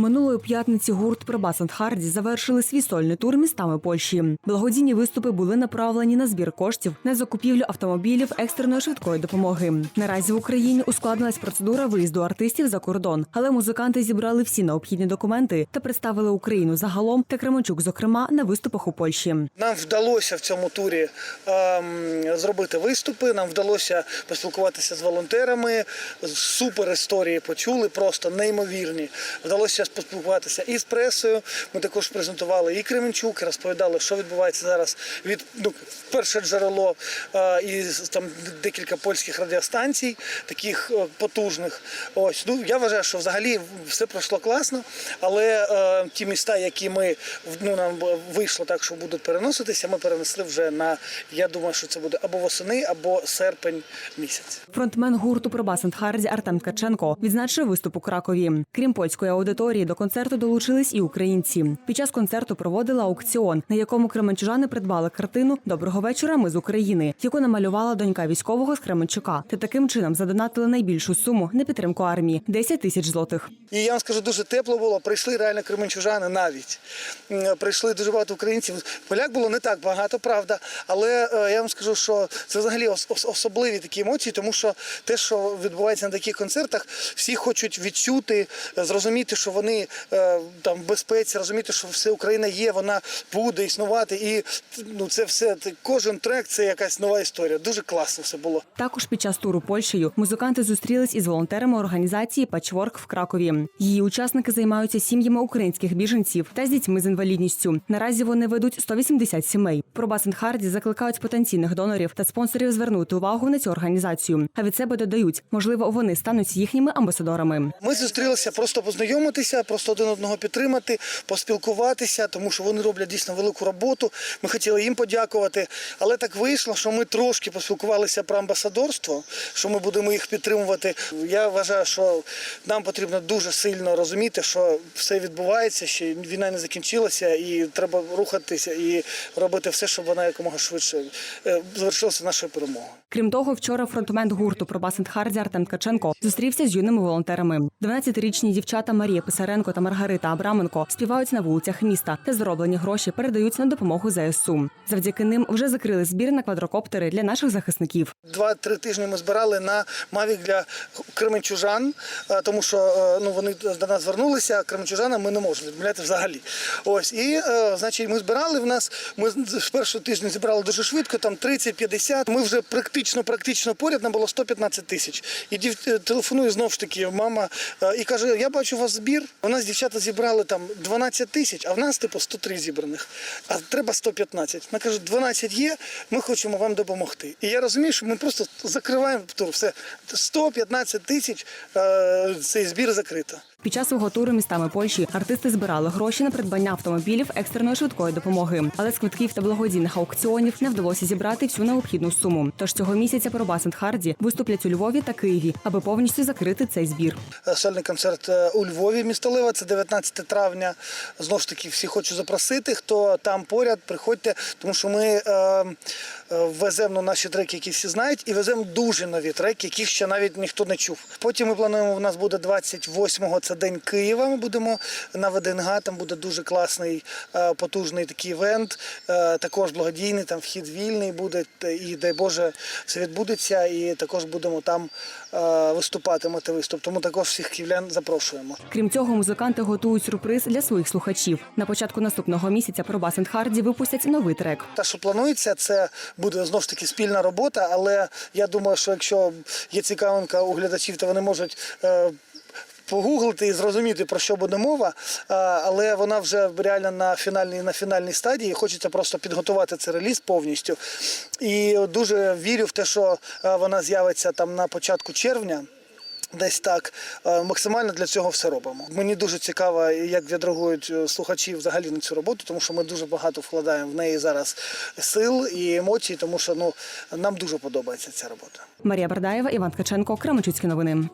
Минулої п'ятниці гурт Пробас and Харді завершили свій сольний тур містами Польщі. Благодійні виступи були направлені на збір коштів на закупівлю автомобілів екстреної швидкої допомоги. Наразі в Україні ускладнилась процедура виїзду артистів за кордон, але музиканти зібрали всі необхідні документи та представили Україну загалом та Кременчук, зокрема, на виступах у Польщі. Нам вдалося в цьому турі ем, зробити виступи. Нам вдалося поспілкуватися з волонтерами. Супер історії почули, просто неймовірні. Вдалося поспілкуватися і з пресою. Ми також презентували і Кременчук, і розповідали, що відбувається зараз від ну, перше джерело е, і там декілька польських радіостанцій, таких е, потужних. Ось ну я вважаю, що взагалі все пройшло класно, але е, ті міста, які ми ну нам вийшло так, що будуть переноситися, ми перенесли вже на я думаю, що це буде або восени, або серпень місяць. Фронтмен гурту and Харді Артем Ткаченко відзначив виступ у Кракові. Крім польської аудиторії, до концерту долучились і українці. Під час концерту проводили аукціон, на якому кременчужани придбали картину Доброго вечора. Ми з України, яку намалювала донька військового з Кременчука. Та таким чином задонатили найбільшу суму на підтримку армії 10 тисяч злотих. І я вам скажу, дуже тепло було. Прийшли реально кременчужани навіть. Прийшли дуже багато українців. Поляк було не так багато, правда. Але е, я вам скажу, що це взагалі ос- ос- особливі такі емоції, тому що те, що відбувається на таких концертах, всі хочуть відчути, е, зрозуміти, що е, там в безпеці, розуміти, що все Україна є, вона буде існувати. І ну це все кожен трек це якась нова історія. Дуже класно все було. Також під час туру Польщею музиканти зустрілись із волонтерами організації Патчворк в Кракові. Її учасники займаються сім'ями українських біженців та з дітьми з інвалідністю. Наразі вони ведуть 180 сімей. Пробас and Харді закликають потенційних донорів та спонсорів звернути увагу на цю організацію. А від себе додають, можливо, вони стануть їхніми амбасадорами. Ми зустрілися просто познайомитися, просто один одного підтримати, поспілкуватися, тому що вони роблять дійсно велику роботу. Ми хотіли їм подякувати. Але так вийшло, що ми трошки поспілкувалися про амбасадорство, що ми будемо їх підтримувати. Я вважаю, що нам потрібно дуже сильно розуміти, що все відбувається, що війна не закінчилася, і треба рухатися і робити все, щоб вона якомога швидше е, завершилася нашою перемогою. Крім того, вчора фронтмен гурту Пробас and Харді Артем Ткаченко зустрівся з юними волонтерами. 12-річні дівчата Марія Писаренко та Маргарита Абраменко співають на вулицях міста та зроблені гроші передають на допомогу ЗСУ. Завдяки ним вже закрили збір на квадрокоптери для наших захисників. Два-три тижні ми збирали на Мавік для кременчужан, е, тому що е, ну вони до нас звернулися, а кременчужанам ми не можемо відмовляти взагалі. Ось і е, значить, ми збирали в нас. Ми з першого тижня зібрали дуже швидко, там 30-50. Ми вже практично, практично поряд нам було 115 тисяч. І дів телефонує знову ж таки мама і каже: Я бачу у вас збір. У нас дівчата зібрали там 12 тисяч, а в нас типу 103 зібраних. А треба 115. Вона каже, 12 є, ми хочемо вам допомогти. І я розумію, що ми просто закриваємо тур. Все 115 тисяч е, цей збір закрито. Під час свого туру містами Польщі артисти збирали гроші на придбання автомобілів екстреної швидкої допомоги. Але з квитків та благодійних аукціонів не вдалося зібрати всю необхідну суму. Тож цього місяця and Харді виступлять у Львові та Києві, аби повністю закрити цей збір. Сольний концерт е, у Львові, місто Лева, це 19 травня. Знову ж таки, всі хочу запросити, хто там поряд, приходьте, тому що ми е, е, веземо ну, наші треки, які всі знають, і веземо дуже нові треки, яких ще навіть ніхто не чув. Потім ми плануємо, у нас буде 28-го, це День Києва. Ми будемо на ВДНГ, там буде дуже класний, е, потужний такий івент, е, також благодійний, там вхід вільний буде, і дай Боже, все відбудеться. І також будемо там е, виступати, мати виступ. Тому також всіх київлян запрошуємо. Крім цього, музиканти готують сюрприз для своїх слухачів. На початку наступного місяця Пробас and Харді випустять новий трек. Те, що планується, це буде знову ж таки спільна робота. Але я думаю, що якщо є цікавинка у глядачів, то вони можуть. Е, Погуглити і зрозуміти про що буде мова, але вона вже реально на фінальній на фінальній стадії. Хочеться просто підготувати цей реліз повністю. І дуже вірю в те, що е, вона з'явиться там на початку червня. Десь так Е, максимально для цього все робимо. Мені дуже цікаво, як відреагують е, слухачі взагалі на цю роботу, тому що ми дуже багато вкладаємо в неї зараз сил і емоцій, тому що ну нам дуже подобається ця робота. Марія Бардаєва, Іван Ткаченко, Кременчуцькі новини.